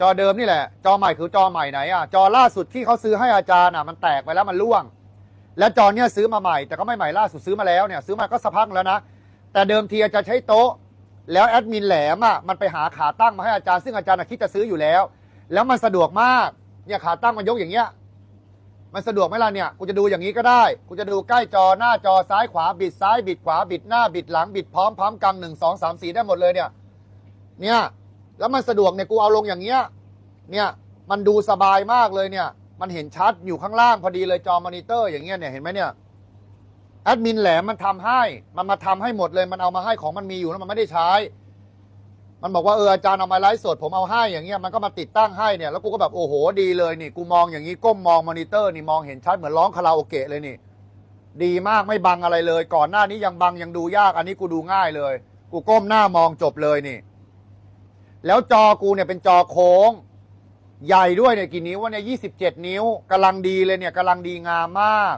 จอเดิมนี่แหละ จอใหม่คือจอใหม่ไหนอะ จอล่าสุดที่เขาซื้อให้อาจารย์อะมันแตกไปแล้วมันร่วง แล้วจอเนี้ยซื้อมาใหม่ แต่ก็ไม่ใหม่ล่าสุดซื้อมาแล้วเนี่ยซื้อมาก็สักพักแล้วนะ แต่เดิมทีอาจารย์ใช้โต๊ะ แล้วแอดมินแหลมอะมันไปหาขาตั้งมาให้อาจารย์ซึ่งอาจารย์อะคิดจะซื้ออยู่แล้ว แล้วมันสะดวกมากเนี่ยขาตั้งมันยกอย่างเงี้ยมันสะดวกไหมล่ะเนี่ยกูจะดูอย่างนี้ก็ได้กูจะดูใกล้จอหน้าจอซ้ายขวาบิดซ้ายบิดขวาบิดหน้าบิดหลังบิดพร้อมพร้อมกลางหนึ่งสองสามสี่ได้หมดเลยเนี่ยเนี่ย แล้วมันสะดวกเนี่ยกูเอาลงอย่างเงี้ย เนี่ยมันดูสบายมากเลยเนี่ย มันเห็นชัดอยู่ข้างล่างพอดีเลยจอมอนิเตอร์อย่างเงี้ยเนี่ยเห็นไหมเนี่ยแอดมินแหลมมันทำให้ มันมาทำให้หมดเลย มันเอามาให้ของมันมีอยู่แล้วมันไม่ได้ใช้ มันบอกว่าเอออาจารย์เอามาไลฟ์สดผมเอาให้อย่างเงี้ยมันก็มาติดตั้งให้เนี่ยแล้วกูก็แบบโอ้โหดีเลยนี่กูมองอย่างนี้ก้มมองมอนิเตอร์นี่มองเห็นชัดเหมือนร้องคาราโอเกะเลยนี่ ดีมากไม่บังอะไรเลย ก่อนหน้านี้ยังบังยังดูยากอันนี้กูดูง่ายเลย กูก้มหน้ามองจบเลยนี่ แล้วจอกูเนี่ยเป็นจอโค้ง ใหญ่ด้วยเนี่ยกี่นิ้ววะเนี่ยยี่สิบเจ็ดนิ้วกำลังดีเลยเนี่ยกำลังดีงามมาก